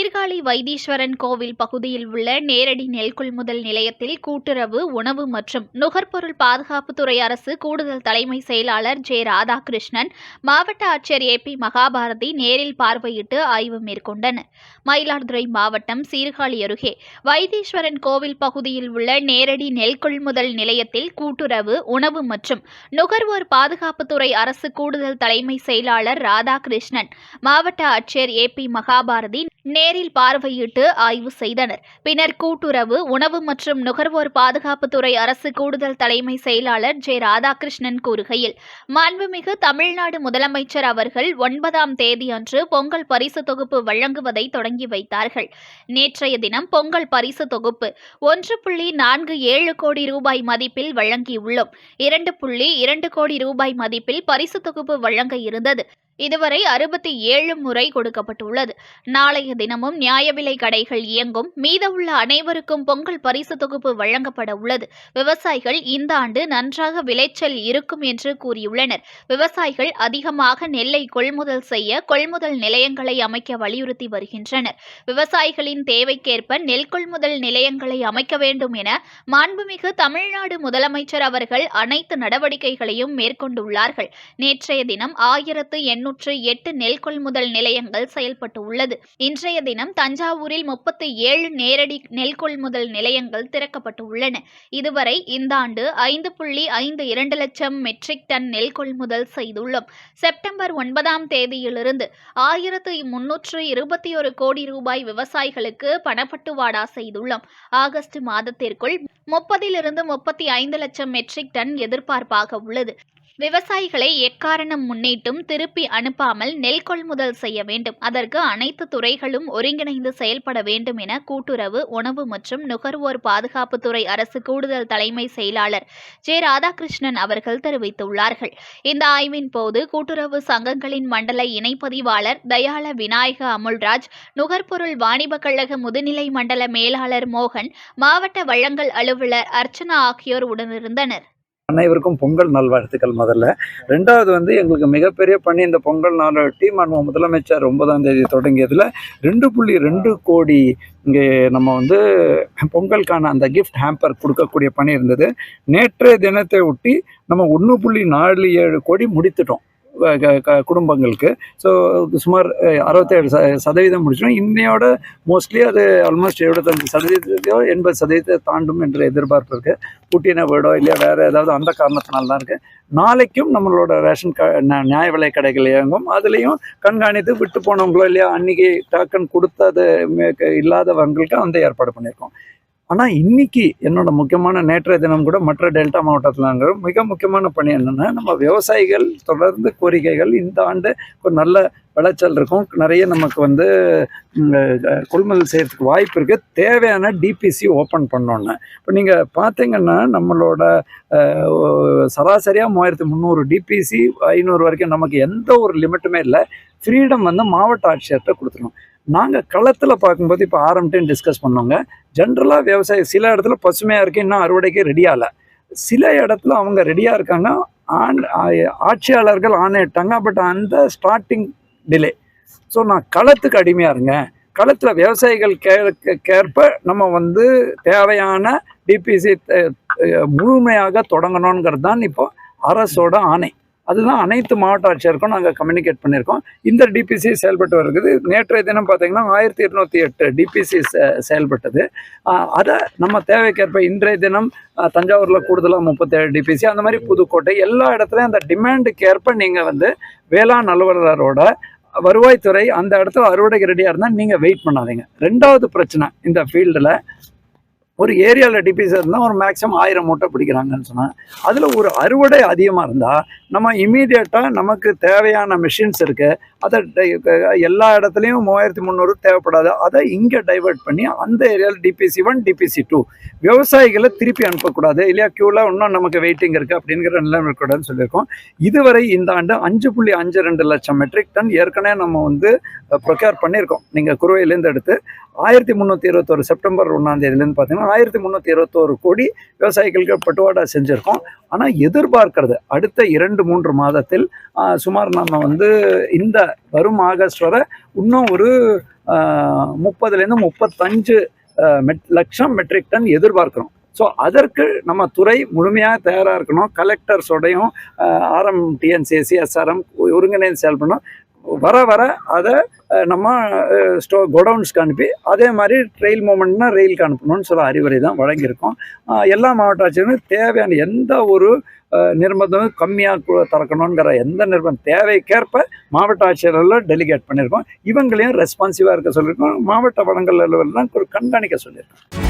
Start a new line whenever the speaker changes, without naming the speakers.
Sirkazhi Vaitheeswaran Kovil பகுதியில் உள்ள நேரடி நெல் கொள்முதல் நிலையத்தில் கூட்டுறவு உணவு மற்றும் நுகர்பொருள் பாதுகாப்புத்துறை அரசு கூடுதல் தலைமை செயலாளர் ஜே ராதாகிருஷ்ணன் மாவட்ட ஆட்சியர் ஏ பி மகாபாரதி நேரில் பார்வையிட்டு ஆய்வு மேற்கொண்டனர். மயிலாடுதுறை மாவட்டம் சீர்காழி அருகே வைத்தீஸ்வரன் கோவில் பகுதியில் உள்ள நேரடி நெல் கொள்முதல் நிலையத்தில் கூட்டுறவு உணவு மற்றும் நுகர்வோர் பாதுகாப்புத்துறை அரசு கூடுதல் தலைமை செயலாளர் ராதாகிருஷ்ணன் மாவட்ட ஆட்சியர் ஏ பி மகாபாரதி நேரில் பார்வையிட்டு ஆய்வு செய்தனர். பின்னர் கூட்டுறவு உணவு மற்றும் நுகர்வோர் பாதுகாப்புத்துறை அரசு கூடுதல் தலைமை செயலாளர் ஜெ. ராதாகிருஷ்ணன் கூறுகையில் மாண்புமிகு தமிழ்நாடு முதலமைச்சர் அவர்கள் ஒன்பதாம் தேதி அன்று பொங்கல் பரிசு தொகுப்பு வழங்குவதை தொடங்கி வைத்தார்கள். நேற்றைய தினம் பொங்கல் பரிசு தொகுப்பு ஒன்று புள்ளி நான்கு ஏழு கோடி ரூபாய் மதிப்பில் வழங்கியுள்ளோம். இரண்டு புள்ளி இரண்டு கோடி ரூபாய் மதிப்பில் பரிசு தொகுப்பு வழங்க இருந்தது. இதுவரை அறுபத்தி ஏழு முறை கொடுக்கப்பட்டுள்ளது. நாளைய தினமும் நியாய விலை கடைகள் இயங்கும். மீதமுள்ள அனைவருக்கும் பொங்கல் பரிசு தொகுப்பு வழங்கப்பட உள்ளது. விவசாயிகள் இந்த ஆண்டு நன்றாக விளைச்சல் இருக்கும் என்று கூறியுள்ளனர். விவசாயிகள் அதிகமாக நெல்லை கொள்முதல் செய்ய கொள்முதல் நிலையங்களை அமைக்க வலியுறுத்தி வருகின்றனர். விவசாயிகளின் தேவைக்கேற்ப நெல் கொள்முதல் நிலையங்களை அமைக்க வேண்டும் என மாண்புமிகு தமிழ்நாடு முதலமைச்சர் அவர்கள் அனைத்து நடவடிக்கைகளையும் மேற்கொண்டுள்ளார்கள். நேற்றைய தினம் ஆயிரத்து இருநூற்று எட்டு நெல் கொள்முதல் நிலையங்கள் செயல்பட்டு உள்ளது. இன்றைய தினம் தஞ்சாவூரில் முப்பத்தி ஏழு நேரடி நெல் கொள்முதல் நிலையங்கள் திறக்கப்பட்டு உள்ளன. இதுவரை இந்த ஆண்டு ஐந்து புள்ளி ஐந்து இரண்டு லட்சம் மெட்ரிக் டன் நெல் கொள்முதல் செய்துள்ளோம். செப்டம்பர் ஒன்பதாம் தேதியிலிருந்து ஆயிரத்து முன்னூற்று இருபத்தி ஒரு கோடி ரூபாய் விவசாயிகளுக்கு பணப்பட்டுவாடா செய்துள்ளோம். ஆகஸ்ட் மாதத்திற்குள் முப்பதிலிருந்து முப்பத்தி ஐந்து லட்சம் மெட்ரிக் டன் எதிர்பார்ப்பாக உள்ளது. விவசாயிகளை எக்காரணம் முன்னிட்டும் திருப்பி அனுப்பாமல் நெல் கொள்முதல் செய்ய வேண்டும். அதற்கு அனைத்து துறைகளும் ஒருங்கிணைந்து செயல்பட வேண்டும் என கூட்டுறவு உணவு மற்றும் நுகர்வோர் பாதுகாப்புத்துறை அரசு கூடுதல் தலைமை செயலாளர் ஜே. ராதாகிருஷ்ணன் அவர்கள் தெரிவித்துள்ளார்கள். இந்த ஆய்வின் போது கூட்டுறவு சங்கங்களின் மண்டல இணைப்பதிவாளர் தயாள விநாயக அமுல்ராஜ் நுகர்பொருள் வாணிபக் கழக முதுநிலை மண்டல மேலாளர் மோகன் மாவட்ட வழங்கல் அலுவலர் அர்ச்சனா ஆகியோர் உடனிருந்தனர்.
அனைவருக்கும் பொங்கல் நல்வாழ்த்துக்கள் முதல்ல. ரெண்டாவது வந்து எங்களுக்கு மிகப்பெரிய பணி இந்த பொங்கல் நாளொட்டி மாண்பு முதலமைச்சர் ஒன்பதாம் தேதி தொடங்கியதில் ரெண்டு புள்ளி ரெண்டு கோடி இங்கே நம்ம வந்து பொங்கலுக்கான அந்த கிஃப்ட் ஹேம்பர் கொடுக்கக்கூடிய பணி இருந்தது. நேற்றைய தினத்தை ஒட்டி நம்ம ஒன்று புள்ளி நாலு ஏழு கோடி முடித்துட்டோம். குடும்பங்களுக்கு. ஸோ சுமார் அறுபத்தேழு ச சதவீதம் முடிச்சிடும். இன்னையோட மோஸ்ட்லி அது ஆல்மோஸ்ட் எழுபத்தஞ்சு சதவீதத்தையோ எண்பது சதவீதத்தை தாண்டும் என்ற எதிர்பார்ப்பு இருக்குது புட்டின வீடோ இல்லையா வேறு ஏதாவது அந்த காரணத்தினால தான் இருக்குது நாளைக்கும் நம்மளோட ரேஷன் க ந- நியாய விலை கடைகள் இயங்கும். அதுலேயும் கண்காணித்து விட்டு போனவங்களோ இல்லையா அன்னைக்கு டாக்கன் கொடுத்தது இல்லாதவங்களுக்கு அந்த ஏற்பாடு பண்ணியிருக்கோம். ஆனால் இன்றைக்கி என்னோட முக்கியமான நேற்றைய தினம் கூட மற்ற டெல்டா மாவட்டத்தில் மிக முக்கியமான பணி என்னென்னா நம்ம விவசாயிகள் தொடர்ந்து கோரிக்கைகள் இந்த ஆண்டு ஒரு நல்ல விளைச்சல் இருக்கும். நிறைய நமக்கு வந்து கொள்முதல் செய்கிறதுக்கு வாய்ப்பு இருக்குது தேவையான டிபிசி ஓப்பன் பண்ணோன்னு இப்போ நீங்கள் பார்த்தீங்கன்னா நம்மளோட சராசரியாக மூவாயிரத்தி முந்நூறு டிபிசி ஐநூறு வரைக்கும் நமக்கு எந்த ஒரு லிமிட்டுமே இல்லை. ஃப்ரீடம் வந்து மாவட்ட ஆட்சியர்கிட்ட கொடுத்துருவோம் நாங்கள் களத்தில் பார்க்கும்போது இப்போ ஆரம்பிட்டு டிஸ்கஸ் பண்ணோங்க ஜென்ரலாக விவசாயம் சில இடத்துல பசுமையாக இருக்குது இன்னும் அறுவடைக்கு ரெடியாகல சில இடத்துல அவங்க ரெடியாக இருக்காங்க ஆண் ஆட்சியாளர்கள் ஆணையிட்டாங்க பட் அந்த ஸ்டார்டிங் டிலே ஸோ நான் களத்துக்கு அடிமையாக இருங்க. களத்தில் விவசாயிகள் கேற்ப நம்ம வந்து தேவையான டிபிசி முழுமையாக தொடங்கணுங்கிறது தான் இப்போ அரசோட ஆணை. அதுதான் அனைத்து மாவட்ட ஆட்சியருக்கும் நாங்கள் கம்யூனிகேட் பண்ணியிருக்கோம். இந்த டிபிசி செயல்பட்டு வருகிறது. நேற்றைய தினம் பார்த்தீங்கன்னா ஆயிரத்தி இருநூத்தி எட்டு டிபிசி செயல்பட்டது. அதை நம்ம தேவைக்கேற்ப இன்றைய தினம் தஞ்சாவூரில் கூடுதலாக முப்பத்தேழு டிபிசி அந்த மாதிரி புதுக்கோட்டை எல்லா இடத்துலையும் அந்த டிமாண்டுக்கு ஏற்ப நீங்கள் வந்து வேளாண் அலுவலரோட வருவாய்த்துறை அந்த இடத்துல அறுவடைக்கு ரெடியாக இருந்தால் நீங்கள் வெயிட் பண்ணாதீங்க. ரெண்டாவது பிரச்சனை இந்த ஃபீல்டில் ஒரு ஏரியாவில் டிபிசி இருந்தால் ஒரு மேக்ஸிமம் ஆயிரம் மூட்டை பிடிக்கிறாங்கன்னு சொன்னாங்க அதில் ஒரு அறுவடை அதிகமாக இருந்தால் நம்ம இமீடியட்டாக நமக்கு தேவையான மிஷின்ஸ் இருக்குது அதை எல்லா இடத்துலையும் மூவாயிரத்தி முந்நூறு தேவைப்படாது. அதை இங்கே டைவர்ட் பண்ணி அந்த ஏரியாவில் டிபிசி ஒன் டிபிசி டூ விவசாயிகளை திருப்பி அனுப்பக்கூடாது. இல்லையா க்யூவில் இன்னும் நமக்கு வெயிட்டிங் இருக்குது அப்படிங்கிற நிலைமை இருக்கக்கூடாதுன்னு சொல்லியிருக்கோம். இதுவரை இந்த ஆண்டு அஞ்சு புள்ளி அஞ்சு ரெண்டு லட்சம் மெட்ரிக் டன் ஏற்கனவே நம்ம வந்து ப்ரொக்யூர் பண்ணியிருக்கோம். நீங்கள் குறுவையிலேருந்து எடுத்து ஆயிரத்தி முந்நூற்றி இருபத்தோரு செப்டம்பர் ஒன்றாம் தேதியிலேருந்து பார்த்தீங்கன்னா ஆயிரத்தி முந்நூற்றி இருபத்தோரு கோடி விவசாயிகளுக்கு பட்டுவாடா செஞ்சுருக்கோம். ஆனால் எதிர்பார்க்கிறது அடுத்த இரண்டு மூன்று மாதத்தில் சுமார் நம்ம வந்து இந்த வரும் ஆகஸ்ட் வரை இன்னும் ஒரு முப்பதுலேருந்து முப்பத்தஞ்சு மெட் லட்சம் மெட்ரிக் டன் எதிர்பார்க்குறோம். ஸோ அதற்கு நம்ம துறை முழுமையாக தயாராக இருக்கணும். கலெக்டர்ஸோடையும் ஆர்எம் டிஎன்சிஎஸ்சி எஸ்ஆர்எம் ஒருங்கிணைந்து செயல்படணும். வர வர அதை நம்ம ஸ்டோ கோடவுன்ஸ்க்கு அனுப்பி அதே மாதிரி ரயில் மூமெண்ட்னா ரெயிலுக்கு அனுப்பணும்னு சொல்ல அறிவுரை தான் வழங்கியிருக்கோம். எல்லா மாவட்ட ஆட்சியரும் தேவையான எந்த ஒரு நிர்பந்தமும் கம்மியாக திறக்கணுங்கிற எந்த நிர்பந்தம் தேவைக்கேற்ப மாவட்ட ஆட்சியரில் டெலிகேட் பண்ணியிருக்கோம். இவங்களையும் ரெஸ்பான்சிவாக இருக்க சொல்லியிருக்கோம். மாவட்ட வளங்கள் அலுவலர்லாம் ஒரு கண்காணிக்க சொல்லியிருக்கோம்.